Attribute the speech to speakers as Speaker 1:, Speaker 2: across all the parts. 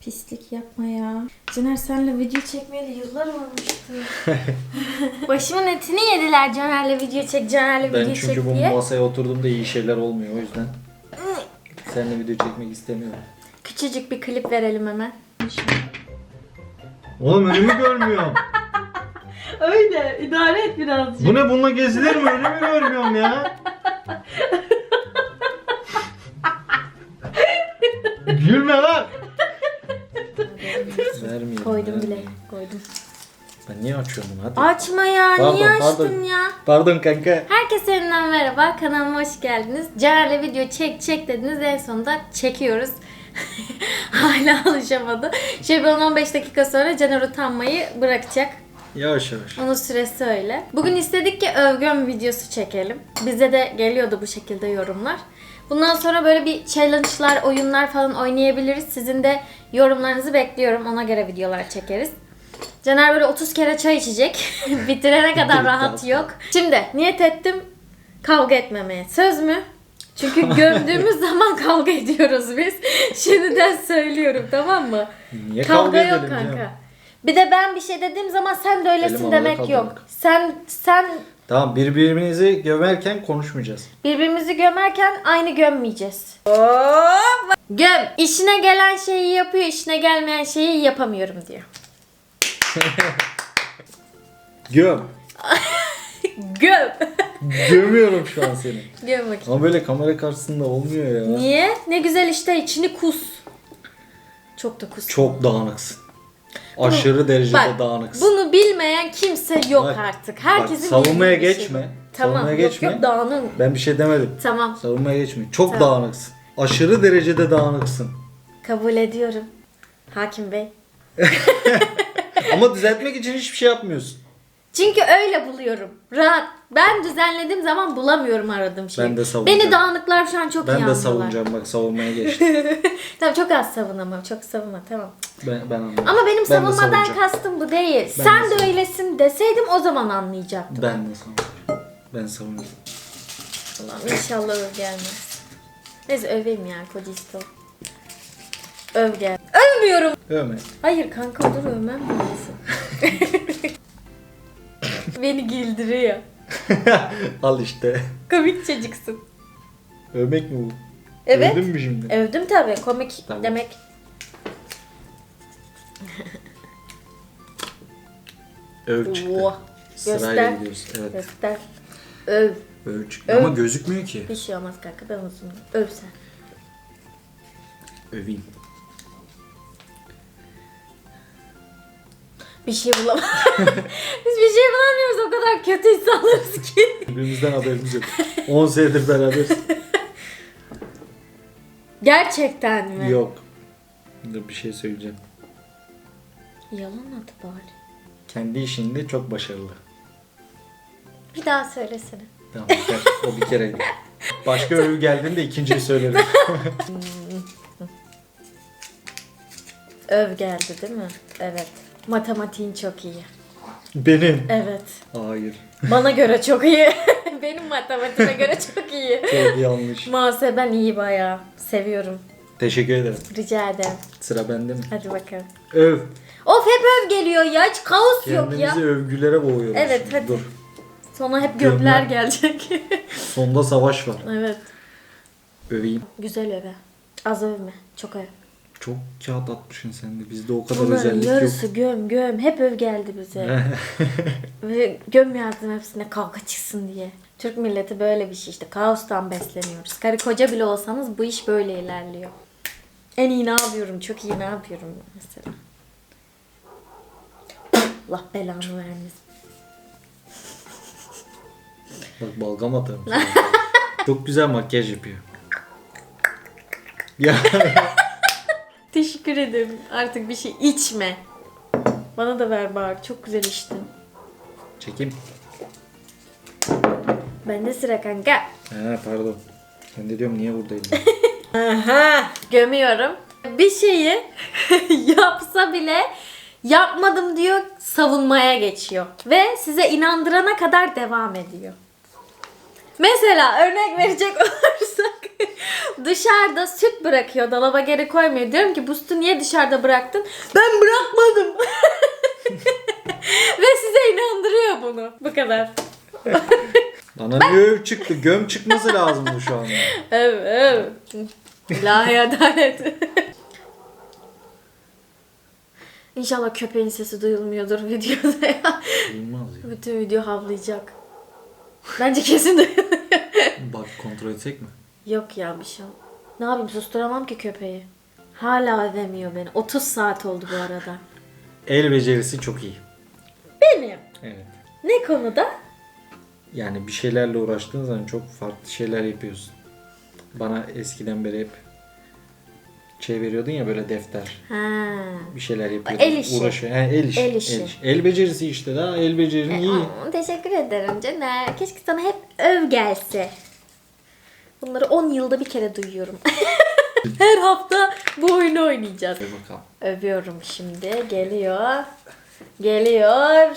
Speaker 1: Pislik yapma ya. Caner senle video çekmeyeli yıllar olmuştu. Başımın etini yediler Caner'le video çek, Caner'le
Speaker 2: Ben
Speaker 1: video
Speaker 2: çünkü
Speaker 1: çek
Speaker 2: bu
Speaker 1: diye.
Speaker 2: masaya oturduğumda iyi şeyler olmuyor o yüzden. Seninle video çekmek istemiyorum.
Speaker 1: Küçücük bir klip verelim hemen.
Speaker 2: Oğlum önümü görmüyorum.
Speaker 1: Öyle, idare et birazcık.
Speaker 2: Bu ne bununla gezilir mi? Önümü görmüyorum ya. Gülme lan. Vermeyeyim
Speaker 1: Koydum bile, koydum.
Speaker 2: Ben niye açıyorum bunu hadi.
Speaker 1: Açma ya,
Speaker 2: Pardon,
Speaker 1: niye açtın
Speaker 2: pardon.
Speaker 1: ya?
Speaker 2: Pardon kanka.
Speaker 1: Herkese yeniden merhaba, kanalıma hoş geldiniz. Caner'le video çek çek dediniz, en sonunda çekiyoruz. Hala alışamadı. Şöyle bir 10-15 dakika sonra Caner utanmayı bırakacak.
Speaker 2: Yavaş yavaş.
Speaker 1: Onun süresi öyle. Bugün istedik ki övgüm videosu çekelim. Bize de geliyordu bu şekilde yorumlar. Bundan sonra böyle bir challenge'lar, oyunlar falan oynayabiliriz. Sizin de yorumlarınızı bekliyorum. Ona göre videolar çekeriz. Caner böyle 30 kere çay içecek. Bitirene kadar rahat yok. Şimdi niyet ettim kavga etmemeye. Söz mü? Çünkü gömdüğümüz zaman kavga ediyoruz biz. Şimdiden söylüyorum tamam mı?
Speaker 2: Niye
Speaker 1: Kavga,
Speaker 2: kavga,
Speaker 1: yok kanka.
Speaker 2: canım?
Speaker 1: Bir de ben bir şey dediğim zaman sen de öylesin
Speaker 2: Elim
Speaker 1: demek yok. Sen sen
Speaker 2: Tamam birbirimizi gömerken konuşmayacağız.
Speaker 1: birbirimizi gömerken aynı gömmeyeceğiz. Göm. İşine gelen şeyi yapıyor, işine gelmeyen şeyi yapamıyorum diyor.
Speaker 2: Göm.
Speaker 1: Göm.
Speaker 2: Gömüyorum şu an seni.
Speaker 1: Göm bakayım.
Speaker 2: Ama böyle kamera karşısında olmuyor ya.
Speaker 1: Niye? Ne güzel işte içini kus. Çok da kus.
Speaker 2: Çok dağınıksın. Aşırı derecede
Speaker 1: Bak,
Speaker 2: dağınıksın.
Speaker 1: Bunu bilmeyen kimse yok
Speaker 2: Bak,
Speaker 1: artık. Herkesin
Speaker 2: bak, savunmaya
Speaker 1: şey
Speaker 2: geçme.
Speaker 1: bu. Tamam.
Speaker 2: Savunmaya
Speaker 1: yok,
Speaker 2: geçme.
Speaker 1: Yok dağının.
Speaker 2: Ben bir şey demedim.
Speaker 1: Tamam.
Speaker 2: Savunmaya geçme. Çok
Speaker 1: Tamam.
Speaker 2: dağınıksın. Aşırı derecede dağınıksın.
Speaker 1: Kabul ediyorum. Hakim Bey.
Speaker 2: Ama düzeltmek için hiçbir şey yapmıyorsun.
Speaker 1: Çünkü öyle buluyorum. Rahat. Ben düzenlediğim zaman bulamıyorum aradığım şeyi.
Speaker 2: Ben de savunacağım.
Speaker 1: Beni dağınıklar şu an çok iyi
Speaker 2: Ben de
Speaker 1: anlıyorlar.
Speaker 2: savunacağım bak savunmaya geçtim.
Speaker 1: Tamam çok az savun ama çok savunma tamam.
Speaker 2: Ben, ben anladım.
Speaker 1: Ama benim
Speaker 2: Ben
Speaker 1: savunmadan kastım bu değil.
Speaker 2: Ben
Speaker 1: Sen
Speaker 2: de
Speaker 1: de, öylesin deseydim o zaman anlayacaktım.
Speaker 2: Ben de savunacağım. Ben savunacağım.
Speaker 1: Allah'ım inşallah öv gelmez. Neyse öveyim ya kocista. Öv gel. Övmüyorum.
Speaker 2: Övme.
Speaker 1: Hayır kanka dur övmem lazım. Beni güldürüyor.
Speaker 2: Al işte.
Speaker 1: Komik çocuksun.
Speaker 2: Övmek mi bu?
Speaker 1: Evet.
Speaker 2: Övdün mü şimdi?
Speaker 1: Övdüm tabii. Komik
Speaker 2: Tamam.
Speaker 1: demek.
Speaker 2: Öv çıktı.
Speaker 1: Oh.
Speaker 2: Sırayla
Speaker 1: Göster.
Speaker 2: gidiyoruz. Evet.
Speaker 1: Göster. Öv.
Speaker 2: Öv çıktı.
Speaker 1: Öv.
Speaker 2: Ama gözükmüyor ki.
Speaker 1: Bir şey olmaz kanka ben uzun. Öv sen.
Speaker 2: Öveyim.
Speaker 1: Bir şey bulamam. Biz bir şey bulamıyoruz o kadar kötü insanlarız ki.
Speaker 2: Birbirimizden haberimiz yok. 10 senedir beraberiz.
Speaker 1: Gerçekten mi?
Speaker 2: yok. Dur bir şey söyleyeceğim.
Speaker 1: Yalan at bari.
Speaker 2: Kendi işinde çok başarılı.
Speaker 1: Bir daha söylesene.
Speaker 2: Tamam yeter. O bir kereydi. Başka övü geldiğinde ikinciyi söylerim.
Speaker 1: Öv geldi değil mi? Evet. Matematiğin çok iyi.
Speaker 2: Benim.
Speaker 1: Evet.
Speaker 2: Hayır.
Speaker 1: Bana göre çok iyi. Benim matematiğime göre çok iyi.
Speaker 2: Çok yanlış.
Speaker 1: Muhaseben iyi bayağı. Seviyorum.
Speaker 2: Teşekkür ederim.
Speaker 1: Rica ederim.
Speaker 2: Sıra bende mi?
Speaker 1: Hadi bakalım.
Speaker 2: Öv.
Speaker 1: Of hep öv geliyor ya. Hiç kaos yok ya.
Speaker 2: Kendimizi övgülere boğuyoruz.
Speaker 1: Evet,
Speaker 2: şimdi.
Speaker 1: hadi.
Speaker 2: Dur.
Speaker 1: Sonra hep
Speaker 2: Gömler.
Speaker 1: gömler gelecek.
Speaker 2: Sonda savaş var.
Speaker 1: evet.
Speaker 2: Öveyim.
Speaker 1: Güzel öve. Az övme. Çok öv.
Speaker 2: Çok kağıt atmışsın sen de. Bizde o kadar
Speaker 1: Bunların
Speaker 2: özellik yok.
Speaker 1: yarısı göm göm. Hep öv geldi bize. Ve göm yazdım hepsine kavga çıksın diye. Türk milleti böyle bir şey işte. Kaostan besleniyoruz. Karı koca bile olsanız bu iş böyle ilerliyor. En iyi ne yapıyorum? Çok iyi ne yapıyorum mesela. Allah belanı vermesin.
Speaker 2: Bak balgam atarım. sana. Çok güzel makyaj yapıyor. Ya
Speaker 1: Teşekkür ederim. Artık bir şey içme. Bana da ver bari. Çok güzel içtin.
Speaker 2: çekeyim.
Speaker 1: Bende sıra kanka.
Speaker 2: Ha pardon. Ben de diyorum niye buradayım?
Speaker 1: Aha, gömüyorum. Bir şeyi yapsa bile yapmadım diyor, savunmaya geçiyor. Ve size inandırana kadar devam ediyor. Mesela örnek verecek olursak dışarıda süt bırakıyor. Dolaba geri koymuyor. Diyorum ki bu sütü niye dışarıda bıraktın? Ben bırakmadım. Ve size inandırıyor bunu. Bu kadar.
Speaker 2: Bana niye öv çıktı? Göm çıkması lazımdı şu anda.
Speaker 1: Evet. evet. İlahi adalet. İnşallah köpeğin sesi duyulmuyordur videoda ya.
Speaker 2: Bilmez ya.
Speaker 1: Bütün video havlayacak. Bence kesin duyuluyor.
Speaker 2: Bak kontrol etsek mi?
Speaker 1: Yok ya bir şey Ne yapayım susturamam ki köpeği. Hala övemiyor beni. 30 saat oldu bu arada.
Speaker 2: El becerisi çok iyi.
Speaker 1: Benim.
Speaker 2: Evet.
Speaker 1: Ne konuda?
Speaker 2: Yani bir şeylerle uğraştığın zaman çok farklı şeyler yapıyorsun. Bana eskiden beri hep şey veriyordun ya böyle defter.
Speaker 1: Ha.
Speaker 2: Bir şeyler yapıyordun.
Speaker 1: El işi.
Speaker 2: Uğraşıyor. He, el işi.
Speaker 1: El işi.
Speaker 2: El becerisi işte daha el becerin iyi.
Speaker 1: Aa, teşekkür ederim canım. Keşke sana hep öv gelse. Bunları 10 yılda bir kere duyuyorum. Her hafta bu oyunu oynayacağız.
Speaker 2: Hadi bakalım.
Speaker 1: Övüyorum şimdi. Geliyor. Geliyor.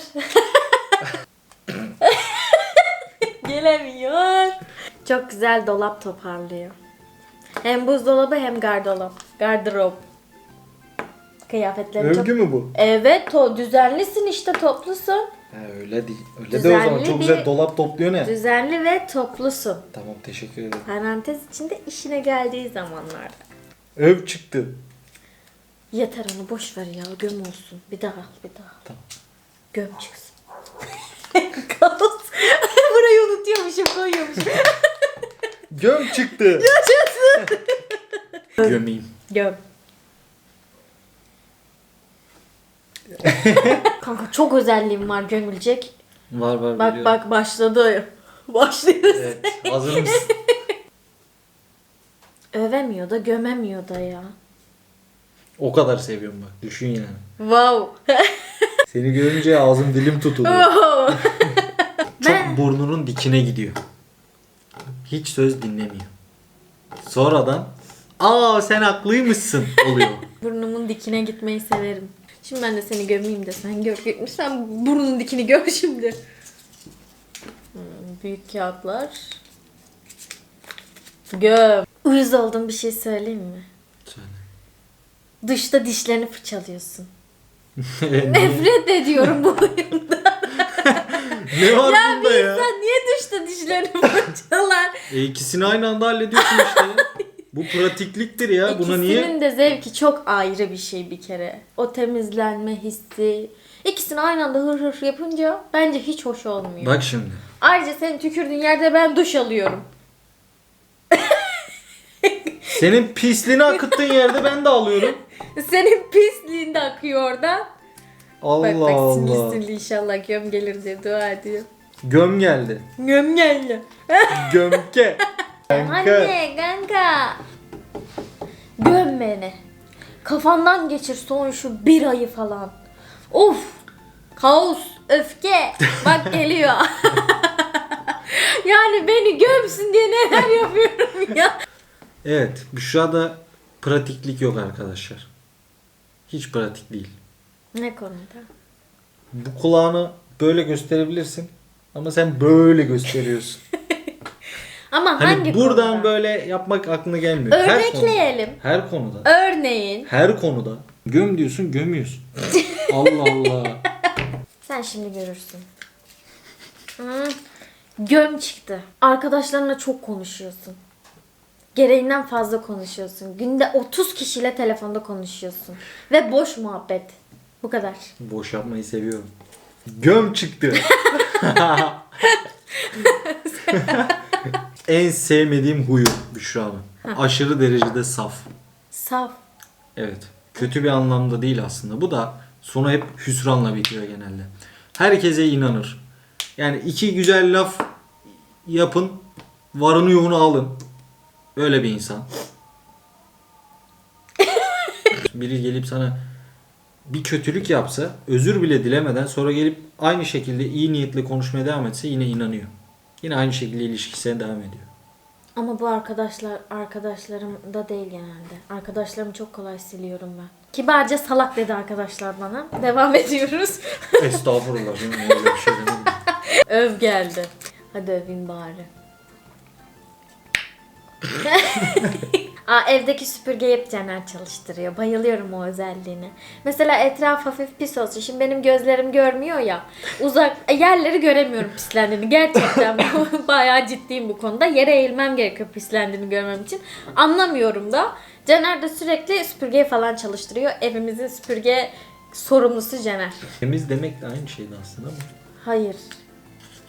Speaker 1: Gelemiyor. Çok güzel dolap toparlıyor. Hem buzdolabı hem gardırop. Gardırop. Kıyafetlerim çok...
Speaker 2: Övgü mü bu?
Speaker 1: Evet, to düzenlisin işte, toplusun.
Speaker 2: He, öyle değil. Öyle de o zaman
Speaker 1: Düzenli
Speaker 2: çok
Speaker 1: bir-
Speaker 2: güzel dolap topluyor ne?
Speaker 1: Düzenli ve toplusun.
Speaker 2: Tamam teşekkür ederim.
Speaker 1: Parantez içinde işine geldiği zamanlarda.
Speaker 2: Öv çıktı.
Speaker 1: Yeter onu boş ver ya, göm olsun. Bir daha al, bir daha.
Speaker 2: Tamam.
Speaker 1: Göm çıksın. Kaos. Burayı unutuyormuşum, koyuyormuşum.
Speaker 2: Göm çıktı. Gömeyim.
Speaker 1: Göm. Kanka çok özelliğim var gömülecek.
Speaker 2: Var var
Speaker 1: Bak
Speaker 2: biliyorum.
Speaker 1: bak başladı. Başlıyoruz.
Speaker 2: Evet, hazır mısın?
Speaker 1: Övemiyor da gömemiyor da ya.
Speaker 2: o kadar seviyorum bak. Düşün yani.
Speaker 1: Wow.
Speaker 2: Seni görünce ağzım dilim tutuluyor.
Speaker 1: Wow.
Speaker 2: Çok
Speaker 1: Ben-
Speaker 2: burnunun dikine gidiyor. Hiç söz dinlemiyor. Sonradan aa sen haklıymışsın oluyor.
Speaker 1: Burnumun dikine gitmeyi severim. Şimdi ben de seni gömeyim de sen gör. Sen burnunun dikini gör şimdi. Hmm, büyük kağıtlar. Göm. Uyuz oldum bir şey söyleyeyim mi?
Speaker 2: Söyle.
Speaker 1: Dışta dişlerini fırçalıyorsun.
Speaker 2: ne,
Speaker 1: Nefret ediyorum bu oyunda.
Speaker 2: ne var
Speaker 1: ya
Speaker 2: bunda
Speaker 1: bir
Speaker 2: ya?
Speaker 1: insan niye dışta dişlerini fırçalar?
Speaker 2: E, ikisini aynı anda hallediyorsun işte. Bu pratikliktir ya. Buna
Speaker 1: İkisinin
Speaker 2: niye?
Speaker 1: de zevki çok ayrı bir şey bir kere. O temizlenme hissi. İkisini aynı anda hır hır yapınca bence hiç hoş olmuyor.
Speaker 2: Bak şimdi.
Speaker 1: Ayrıca senin tükürdüğün yerde ben duş alıyorum.
Speaker 2: Senin pisliğini akıttığın yerde ben de alıyorum.
Speaker 1: Senin pisliğin de akıyor oradan.
Speaker 2: Allah
Speaker 1: bak bak
Speaker 2: Allah.
Speaker 1: sinirli sinirli inşallah göm gelir diye dua ediyor.
Speaker 2: Göm geldi.
Speaker 1: Göm geldi.
Speaker 2: Gömke. Kanka.
Speaker 1: Anne kanka. Göm beni. Kafandan geçir son şu bir ayı falan. Of. Kaos, öfke. Bak geliyor. yani beni gömsün diye neler yapıyorum ya.
Speaker 2: Evet. Büşra'da pratiklik yok arkadaşlar. Hiç pratik değil.
Speaker 1: Ne konuda?
Speaker 2: Bu kulağını böyle gösterebilirsin. Ama sen böyle gösteriyorsun.
Speaker 1: Ama
Speaker 2: Hani
Speaker 1: hangi
Speaker 2: buradan
Speaker 1: konuda?
Speaker 2: böyle yapmak aklına gelmiyor. Her konuda.
Speaker 1: Örnekleyelim.
Speaker 2: Her konuda.
Speaker 1: Örneğin.
Speaker 2: Her konuda. Göm diyorsun gömüyorsun. Allah Allah.
Speaker 1: Sen şimdi görürsün. Hı. Göm çıktı. Arkadaşlarınla çok konuşuyorsun. Gereğinden fazla konuşuyorsun. Günde 30 kişiyle telefonda konuşuyorsun. Ve boş muhabbet. Bu kadar.
Speaker 2: Boş yapmayı seviyorum. Göm çıktı. en sevmediğim huyu Büşra'nın. Aşırı derecede saf.
Speaker 1: Saf.
Speaker 2: Evet. Kötü bir anlamda değil aslında. Bu da sonu hep hüsranla bitiyor genelde. Herkese inanır. Yani iki güzel laf yapın. Varını yoğunu alın. Öyle bir insan. Biri gelip sana bir kötülük yapsa özür bile dilemeden sonra gelip aynı şekilde iyi niyetle konuşmaya devam etse yine inanıyor. Yine aynı şekilde ilişkisine devam ediyor.
Speaker 1: Ama bu arkadaşlar arkadaşlarım da değil genelde. Arkadaşlarımı çok kolay siliyorum ben. Kibarca salak dedi arkadaşlar bana. Devam ediyoruz.
Speaker 2: Estağfurullah canım öyle bir şey demedim.
Speaker 1: Öv geldi. Hadi öveyim bari. Aa, evdeki süpürgeyi hep Caner çalıştırıyor. Bayılıyorum o özelliğine. Mesela etraf hafif pis olsun. Şimdi benim gözlerim görmüyor ya. Uzak e, yerleri göremiyorum pislendiğini. Gerçekten bayağı ciddiyim bu konuda. Yere eğilmem gerekiyor pislendiğini görmem için. Anlamıyorum da. Caner de sürekli süpürgeyi falan çalıştırıyor. Evimizin süpürge sorumlusu Caner.
Speaker 2: Temiz demek de aynı şeydi aslında ama.
Speaker 1: Hayır.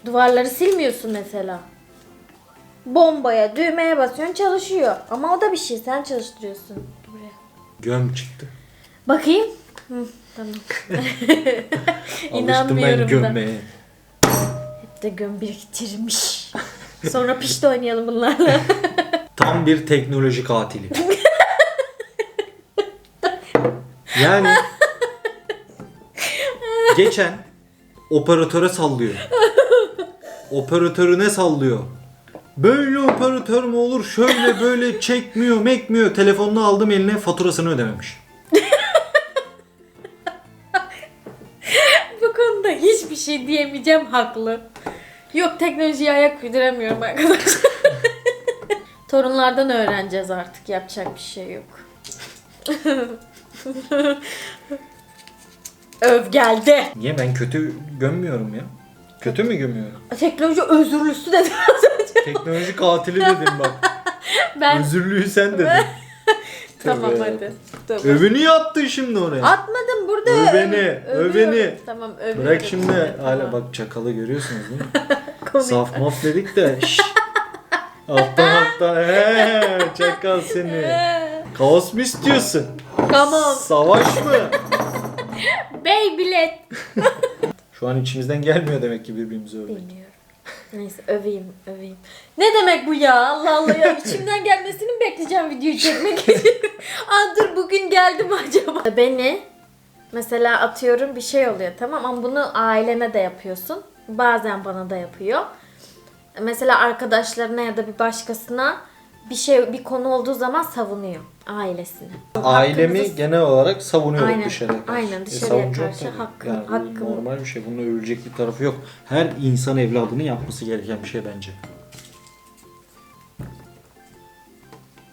Speaker 1: Duvarları silmiyorsun mesela. Bombaya, düğmeye basıyorsun çalışıyor. Ama o da bir şey. Sen çalıştırıyorsun. Buraya.
Speaker 2: Göm çıktı.
Speaker 1: Bakayım. Hı, tamam.
Speaker 2: Alıştım ben
Speaker 1: İnanmıyorum da.
Speaker 2: gömmeye.
Speaker 1: Hep de göm biriktirmiş. Sonra pişti oynayalım bunlarla.
Speaker 2: Tam bir teknoloji katili. yani geçen operatöre sallıyor. Operatörüne sallıyor. Böyle operatör mü olur? Şöyle böyle çekmiyor, mekmiyor. Telefonunu aldım eline faturasını ödememiş.
Speaker 1: Bu konuda hiçbir şey diyemeyeceğim haklı. Yok teknolojiye ayak uyduramıyorum arkadaşlar. Torunlardan öğreneceğiz artık. Yapacak bir şey yok. Öv geldi.
Speaker 2: Niye ben kötü gömmüyorum ya? Kötü mü gömüyorum?
Speaker 1: Teknoloji özürlüsü dedi.
Speaker 2: Teknoloji katili dedim bak.
Speaker 1: Ben
Speaker 2: Özürlüğü sen dedin.
Speaker 1: tamam hadi. Tamam.
Speaker 2: Övünü yattın şimdi oraya.
Speaker 1: Atmadım burada.
Speaker 2: Öv beni,
Speaker 1: Övüyorum.
Speaker 2: öv beni.
Speaker 1: Tamam övüyorum.
Speaker 2: Bırak şimdi hala bak çakalı görüyorsunuz değil mi?
Speaker 1: Komik.
Speaker 2: Saf maf dedik de şşş. Alttan alttan he çakal seni. Kaos mu istiyorsun?
Speaker 1: Tamam.
Speaker 2: Savaş mı?
Speaker 1: Bey bilet.
Speaker 2: Şu an içimizden gelmiyor demek ki birbirimizi övmek.
Speaker 1: Bilmiyorum. Neyse öveyim öveyim. Ne demek bu ya? Allah Allah ya. İçimden gelmesini bekleyeceğim videoyu çekmek için? Aa dur bugün geldi mi acaba? Beni mesela atıyorum bir şey oluyor tamam ama bunu ailene de yapıyorsun. Bazen bana da yapıyor. Mesela arkadaşlarına ya da bir başkasına bir şey bir konu olduğu zaman savunuyor ailesini.
Speaker 2: Ailemi
Speaker 1: Hakkınızı-
Speaker 2: genel olarak savunuyorum
Speaker 1: Aynen,
Speaker 2: dışarıya karşı.
Speaker 1: aynen, dışarıya
Speaker 2: savunacağım
Speaker 1: karşı
Speaker 2: tabii.
Speaker 1: hakkım-
Speaker 2: yani
Speaker 1: hakkım.
Speaker 2: normal bir şey. Bunun övülecek bir tarafı yok. Her insan evladının yapması gereken bir şey bence.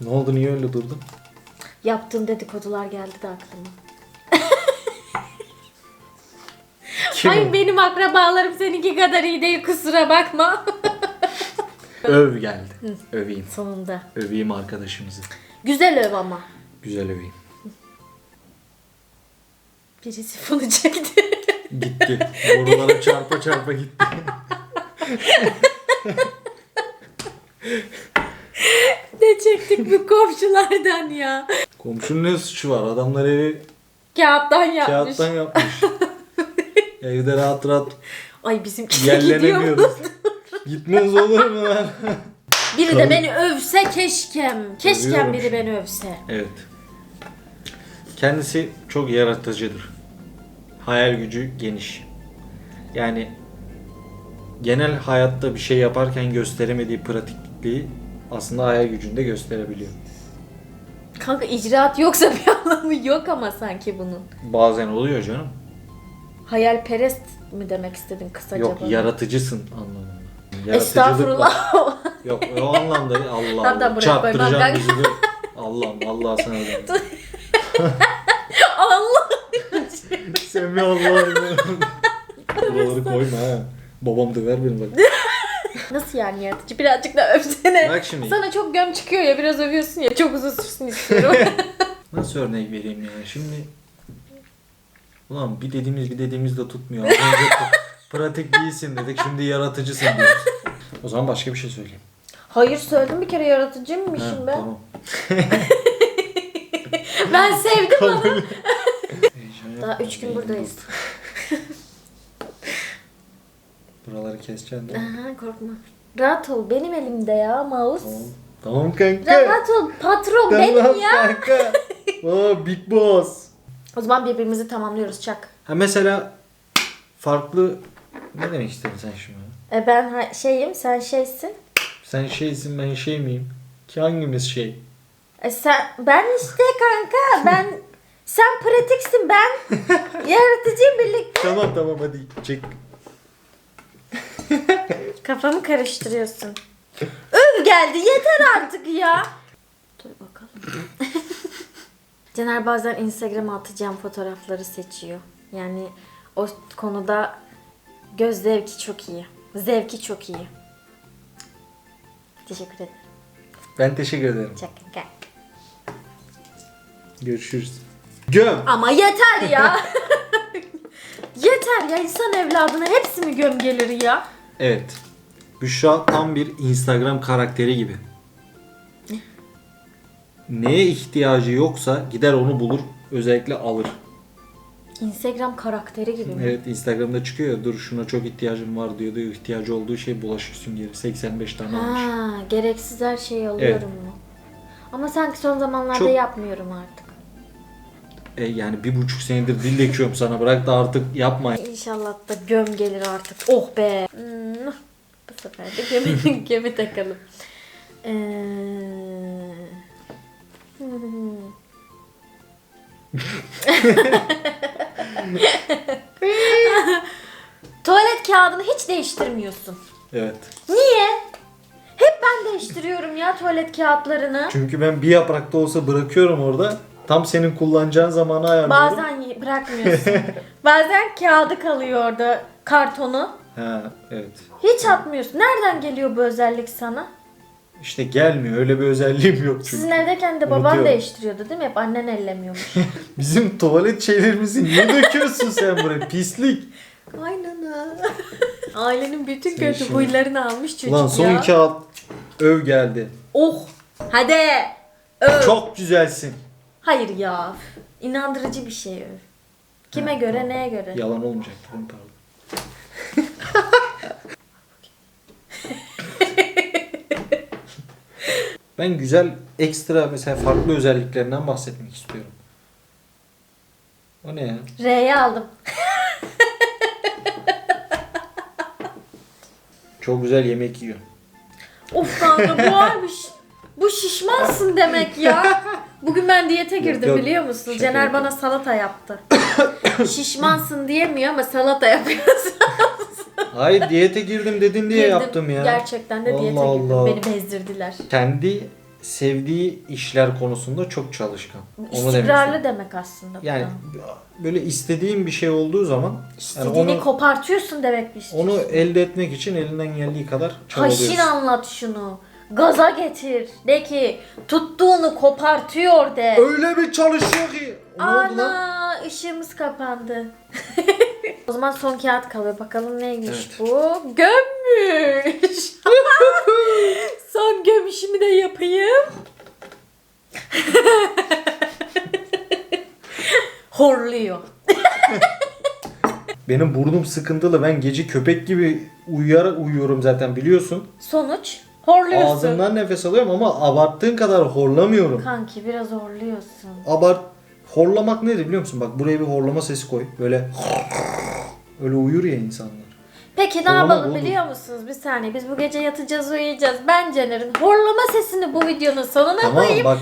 Speaker 2: Ne oldu niye öyle durdun?
Speaker 1: Yaptığım dedikodular geldi de aklıma.
Speaker 2: Kim
Speaker 1: Ay
Speaker 2: o?
Speaker 1: benim akrabalarım seninki kadar iyi değil kusura bakma.
Speaker 2: Öv geldi. Öveyim.
Speaker 1: Sonunda.
Speaker 2: Öveyim arkadaşımızı.
Speaker 1: Güzel öv ama.
Speaker 2: Güzel öveyim.
Speaker 1: Birisi bunu çekti.
Speaker 2: Gitti. Borulara çarpa çarpa gitti.
Speaker 1: ne çektik bu komşulardan ya.
Speaker 2: Komşunun ne suçu var? Adamlar evi
Speaker 1: Kağıttan yapmış.
Speaker 2: kağıttan yapmış. Evde rahat rahat
Speaker 1: Ay bizimki de gidiyor.
Speaker 2: yerlenemiyoruz. Gitmez olur mu lan?
Speaker 1: Biri de beni övse keşkem. Keşkem
Speaker 2: Övüyorum.
Speaker 1: biri beni övse.
Speaker 2: Evet. Kendisi çok yaratıcıdır. Hayal gücü geniş. Yani genel hayatta bir şey yaparken gösteremediği pratikliği aslında hayal gücünde gösterebiliyor.
Speaker 1: Kanka icraat yoksa bir anlamı yok ama sanki bunun.
Speaker 2: Bazen oluyor canım.
Speaker 1: Hayalperest mi demek istedin kısaca
Speaker 2: Yok
Speaker 1: bana?
Speaker 2: yaratıcısın anlamında.
Speaker 1: Estağfurullah.
Speaker 2: Yok o anlamda. Allah Allah.
Speaker 1: tamam, buraya koymam
Speaker 2: Çarptıracağım. Allah'ım Allah sana da.
Speaker 1: Allah.
Speaker 2: Sen mi Allah'ım. Buraları koyma ha. Babam döver beni bak.
Speaker 1: Nasıl yani yaratıcı? Birazcık da övsene.
Speaker 2: Bak şimdi.
Speaker 1: Sana çok göm çıkıyor ya biraz övüyorsun ya çok uzun sürsün istiyorum.
Speaker 2: Nasıl örnek vereyim ya? Şimdi Ulan bir dediğimiz bir dediğimiz de tutmuyor. Az önce pra- pratik değilsin dedik. Şimdi yaratıcısın diyoruz. O zaman başka bir şey söyleyeyim.
Speaker 1: Hayır söyledim bir kere yaratıcıymışım ben.
Speaker 2: tamam.
Speaker 1: Ben sevdim ama.
Speaker 2: Heyecan
Speaker 1: Daha
Speaker 2: yapma,
Speaker 1: üç gün buradayız.
Speaker 2: Buraları keseceksin değil mi?
Speaker 1: Aha korkma. Rahat ol benim elimde ya mouse.
Speaker 2: Tamam. Tamam kanka.
Speaker 1: Rahat ol patron
Speaker 2: Tamam
Speaker 1: benim ya.
Speaker 2: kanka. Aa, big boss.
Speaker 1: O zaman birbirimizi tamamlıyoruz çak.
Speaker 2: Ha mesela farklı ne demek istedin sen şimdi?
Speaker 1: E ben şeyim sen şeysin.
Speaker 2: Sen şeysin ben şey miyim? Ki hangimiz şey?
Speaker 1: E sen ben işte kanka ben sen pratiksin ben yaratıcıyım birlikte.
Speaker 2: Tamam tamam hadi çek.
Speaker 1: Kafamı karıştırıyorsun. Öv geldi yeter artık ya. Dur bakalım. Caner bazen Instagram'a atacağım fotoğrafları seçiyor. Yani o konuda göz zevki çok iyi. Zevki çok iyi. Teşekkür ederim.
Speaker 2: Ben teşekkür ederim.
Speaker 1: Şaka.
Speaker 2: Görüşürüz. Göm.
Speaker 1: Ama yeter ya. yeter ya insan evladına hepsi mi göm gelir ya?
Speaker 2: Evet. Büşra tam bir Instagram karakteri gibi. Neye ihtiyacı yoksa gider onu bulur, özellikle alır.
Speaker 1: Instagram karakteri gibi mi?
Speaker 2: Evet Instagram'da çıkıyor ya dur şuna çok ihtiyacım var diyordu. İhtiyacı olduğu şey bulaşık süngeri. 85 tane almış.
Speaker 1: Ha, gereksiz her şeyi alıyorum mu? Ama sanki son zamanlarda
Speaker 2: Çok-
Speaker 1: yapmıyorum artık.
Speaker 2: E, yani bir buçuk senedir dil döküyorum sana bırak da artık yapma.
Speaker 1: İnşallah da göm gelir artık. Oh be. Hmm, Bu sefer de gömi, gömi takalım. Ee... hmm. Tuvalet kağıdını hiç değiştirmiyorsun.
Speaker 2: Evet.
Speaker 1: Niye? Hep ben değiştiriyorum ya tuvalet kağıtlarını.
Speaker 2: Çünkü ben bir yaprak da olsa bırakıyorum orada. Tam senin kullanacağın zamanı ayarlıyorum.
Speaker 1: Bazen bırakmıyorsun. Bazen kağıdı kalıyor orada kartonu.
Speaker 2: Ha evet.
Speaker 1: Hiç atmıyorsun. Nereden geliyor bu özellik sana?
Speaker 2: İşte gelmiyor. Öyle bir özelliğim yok çünkü.
Speaker 1: Sizin evdeyken de baban
Speaker 2: Unutuyorum.
Speaker 1: değiştiriyordu değil mi? Hep annen ellemiyormuş.
Speaker 2: Bizim tuvalet şeylerimizi niye döküyorsun sen buraya? Pislik.
Speaker 1: Aynen ha. Ailenin bütün
Speaker 2: Sen
Speaker 1: kötü
Speaker 2: şimdi-
Speaker 1: huylarını almış çocuk
Speaker 2: Ulan son
Speaker 1: ya.
Speaker 2: kağıt öv geldi.
Speaker 1: Oh. Hadi. Öv.
Speaker 2: Çok güzelsin.
Speaker 1: Hayır ya. İnandırıcı bir şey öv. Kime göre neye göre?
Speaker 2: Yalan olmayacak? Pardon. Ben güzel ekstra mesela farklı özelliklerinden bahsetmek istiyorum. O ne ya?
Speaker 1: R'ye aldım.
Speaker 2: Çok güzel yemek yiyor.
Speaker 1: Of kanka bu varmış. Bu şişmansın demek ya. Bugün ben diyete girdim
Speaker 2: yok.
Speaker 1: biliyor musun?
Speaker 2: Şaka
Speaker 1: Caner
Speaker 2: yapıyorum.
Speaker 1: bana salata yaptı. Şişmansın diyemiyor ama salata yapıyorsun.
Speaker 2: Hayır diyete girdim dedin diye
Speaker 1: Girdim.
Speaker 2: yaptım ya.
Speaker 1: Gerçekten de diyete
Speaker 2: Allah
Speaker 1: girdim.
Speaker 2: Allah.
Speaker 1: Beni bezdirdiler.
Speaker 2: Kendi sevdiği işler konusunda çok çalışkan. Onu
Speaker 1: İstikrarlı demek aslında. bu
Speaker 2: Yani
Speaker 1: da.
Speaker 2: böyle istediğim bir şey olduğu zaman yani
Speaker 1: İstediğini
Speaker 2: onu,
Speaker 1: kopartıyorsun demek bir şey.
Speaker 2: onu elde etmek için elinden geldiği kadar çabalıyorsun.
Speaker 1: anlat şunu. Gaza getir. De ki tuttuğunu kopartıyor de.
Speaker 2: Öyle bir çalışıyor ki. Ne oldu lan?
Speaker 1: Ana ışığımız kapandı. o zaman son kağıt kalıyor. Bakalım neymiş
Speaker 2: Evet.
Speaker 1: bu? Gömmüş. son gömüşümü de yapayım. Horluyor.
Speaker 2: Benim burnum sıkıntılı. Ben gece köpek gibi uyuyarak uyuyorum zaten biliyorsun.
Speaker 1: Sonuç horluyorsun.
Speaker 2: Ağzımdan nefes alıyorum ama abarttığın kadar horlamıyorum.
Speaker 1: Kanki biraz horluyorsun.
Speaker 2: Abart horlamak nedir biliyor musun? Bak buraya bir horlama sesi koy. Böyle öyle uyur ya insanlar.
Speaker 1: Peki ne
Speaker 2: Horlama
Speaker 1: yapalım
Speaker 2: budur.
Speaker 1: biliyor musunuz? Bir saniye biz bu gece yatacağız uyuyacağız. Ben Caner'in horlama sesini bu videonun sonuna
Speaker 2: Tamam
Speaker 1: koyayım.
Speaker 2: bak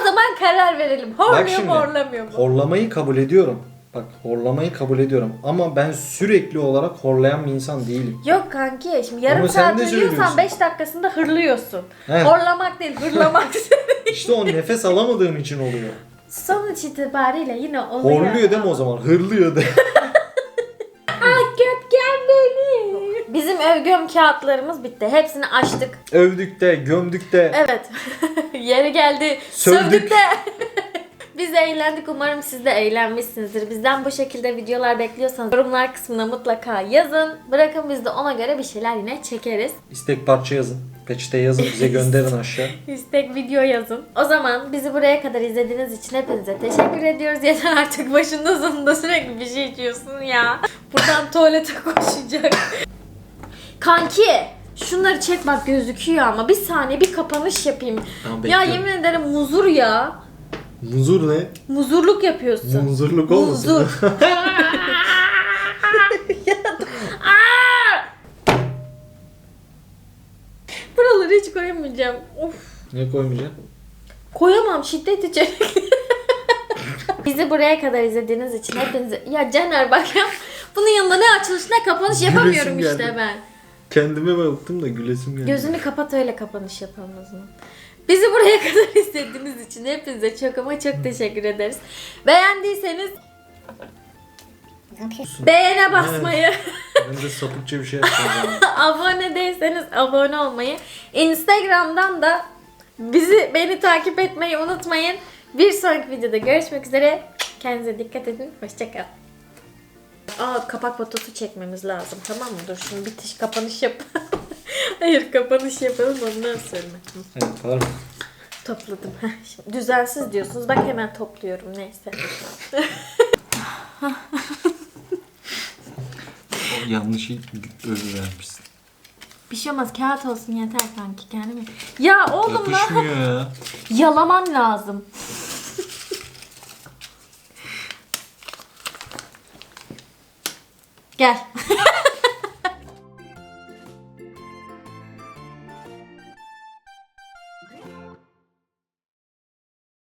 Speaker 1: O zaman karar verelim. Horluyor
Speaker 2: Bak şimdi,
Speaker 1: mu horlamıyor mu?
Speaker 2: horlamayı kabul ediyorum. Bak horlamayı kabul ediyorum. Ama ben sürekli olarak horlayan bir insan değilim.
Speaker 1: Yok kanki şimdi yarım
Speaker 2: Ama sen
Speaker 1: saat
Speaker 2: de
Speaker 1: uyuyorsan
Speaker 2: söylüyorsun.
Speaker 1: 5 dakikasında hırlıyorsun.
Speaker 2: He.
Speaker 1: Horlamak değil hırlamak.
Speaker 2: İşte o nefes alamadığım için oluyor.
Speaker 1: Sonuç itibariyle yine oluyor.
Speaker 2: Horluyor değil mi o zaman? Hırlıyor.
Speaker 1: Ah beni. Bizim övgüm kağıtlarımız bitti. Hepsini açtık.
Speaker 2: Övdük de, gömdük de.
Speaker 1: Evet. Yeri geldi.
Speaker 2: Sövdük.
Speaker 1: Sövdük de. Biz eğlendik. Umarım siz de eğlenmişsinizdir. Bizden bu şekilde videolar bekliyorsanız yorumlar kısmına mutlaka yazın. Bırakın biz de ona göre bir şeyler yine çekeriz.
Speaker 2: İstek parça yazın. Peçete yazın bize gönderin aşağı.
Speaker 1: İstek video yazın. O zaman bizi buraya kadar izlediğiniz için hepinize teşekkür ediyoruz. Yeter artık başında sonunda sürekli bir şey içiyorsun ya. Buradan tuvalete koşacak. Kanki şunları çek bak gözüküyor ama bir saniye bir kapanış yapayım.
Speaker 2: Tamam,
Speaker 1: ya
Speaker 2: bekliyorum.
Speaker 1: yemin ederim muzur ya.
Speaker 2: Muzur ne?
Speaker 1: Muzurluk yapıyorsun.
Speaker 2: Muzurluk olmasın?
Speaker 1: Muzur. Buraları hiç koyamayacağım. Of.
Speaker 2: ne koymayacaksın?
Speaker 1: Koyamam şiddet içerik. Bizi buraya kadar izlediğiniz için hepinize... Ya Caner bak ya bunun yanında ne açılış ne kapanış yapamıyorum
Speaker 2: Gülesim
Speaker 1: işte
Speaker 2: geldi.
Speaker 1: ben.
Speaker 2: Kendime baktım da gülesim geldi.
Speaker 1: Gözünü kapat öyle kapanış yapalım o zaman. Bizi buraya kadar izlediğiniz için hepinize çok ama çok teşekkür ederiz. Beğendiyseniz
Speaker 3: Ne yapıyorsun?
Speaker 1: beğene basmayı,
Speaker 2: Ben de sapıkça bir şey yapacağım.
Speaker 1: abone değilseniz abone olmayı, Instagram'dan da bizi beni takip etmeyi unutmayın. Bir sonraki videoda görüşmek üzere. Kendinize dikkat edin. Hoşçakalın. Aa kapak fotosu çekmemiz lazım. Tamam mı? Dur şimdi bitiş kapanış yap. Hayır kapanış yapalım ondan sonra.
Speaker 2: evet, pardon.
Speaker 1: Topladım. Şimdi düzensiz diyorsunuz. Bak hemen topluyorum neyse.
Speaker 2: Yanlış özü vermişsin.
Speaker 1: Bir şey olmaz kağıt olsun yeter sanki kendime. Ya oğlum lan
Speaker 2: Yapışmıyor ya.
Speaker 1: yalaman lazım. Gel.